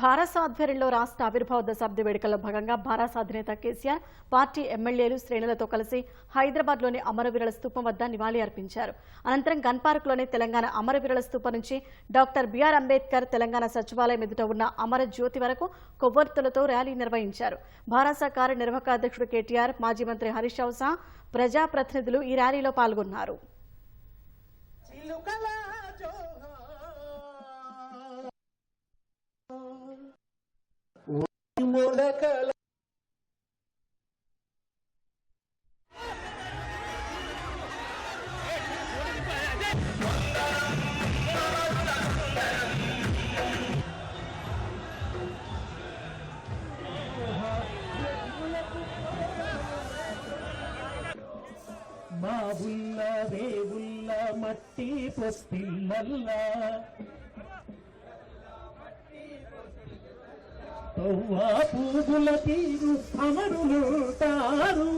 భారత ఆధ్వర్యంలో రాష్ట్ర ఆవిర్భావ దశాబ్ది వేడుకల్లో భాగంగా భారత అధినేత కేసీఆర్ పార్టీ ఎమ్మెల్యేలు శ్రేణులతో కలిసి హైదరాబాద్లోని అమరవీరుల స్థూపం వద్ద నివాళి అర్పించారు. అనంతరం గన్ పార్క్లోని తెలంగాణ అమరవీరుల స్థూపం నుంచి డాక్టర్ బిఆర్ అంబేద్కర్ తెలంగాణ సచివాలయం ఎదుట ఉన్న అమర జ్యోతి వరకు కొవ్వొత్తులతో ర్యాలీ నిర్వహించారు. భారస కార్యనిర్వాహక అధ్యక్షుడు కేటీఆర్ మాజీ మంత్రి హరీష్ రావు సహా ప్రజాప్రతినిధులు ఈ ర్యాలీలో పాల్గొన్నారు. చిలుకల మా ఉల్ల దేవుళ్ళ మట్టి పొస్తిల్లల్లా తవ్వా పూగుల తీరు అమరులు తారు.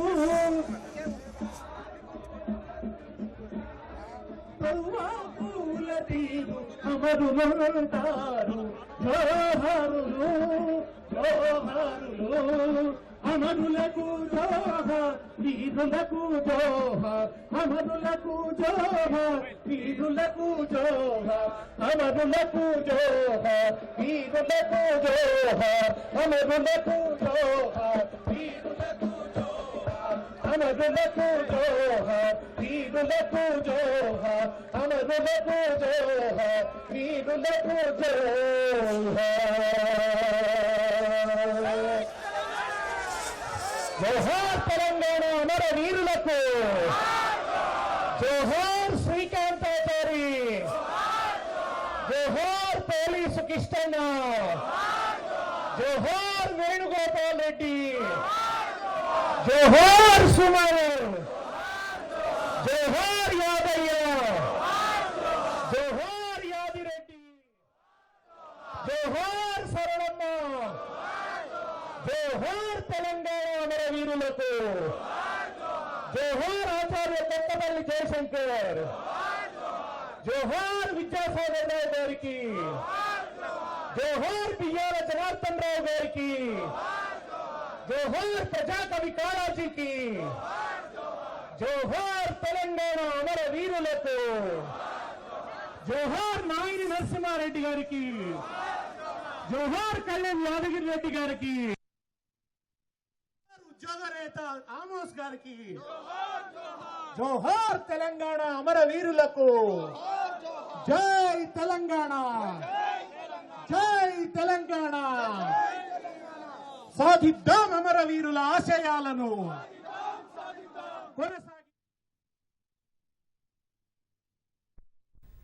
పూల తీరు అమరులు తారు. జోహారులు జోహారులు అమరులకు జోహార్ వీరులకు జోహార్ అమరులకు జోహార్ వీరులకు జోహార్ అమరులకు జోహార్ వీరులకు జోహార్ అమరులకు జోహార్ వీరులకు జోహార్ అమరులకు జోహార్ వీరులకు జోహార్ అమరులకు జోహార్ వీరులకు జోహార్ జోహార్ తెలంగాణ అమర వీరులకు. జోహార్ శ్రీకాంతాచారి జోహార్ పోలీసు కిష్టన్న. జోహార్ వేణుగోపాల్ రెడ్డి. జోహార్ సుమారు జోహార్ యాదయ్య జోహార్ యాదిరెడ్డి జోహార్ సరళమ్మ జోహార్ తెలంగాణ అమర వీరులకు జోహార్ ఆచార్య కొత్తపల్లి జయశంకర్ జోహార్ విద్యాసాగర్ రావు గారికి జోహార్ బియ్యాల జనార్దన్ రావు గారికి జోహార్ ప్రజాకవి కాళాజీకి జోహార్ తెలంగాణ అమర వీరులకు జోహార్ నాయని నరసింహారెడ్డి గారికి జోహార్ కళ్యాణ్ యాదగిరి రెడ్డి గారికి ఉద్యోగ నేత ఆమోస్ గారికి. జోహార్ తెలంగాణ అమర వీరులకు. జై తెలంగాణ. జై తెలంగాణ. సాధిద్దాం అమర వీరుల ఆశయాలను.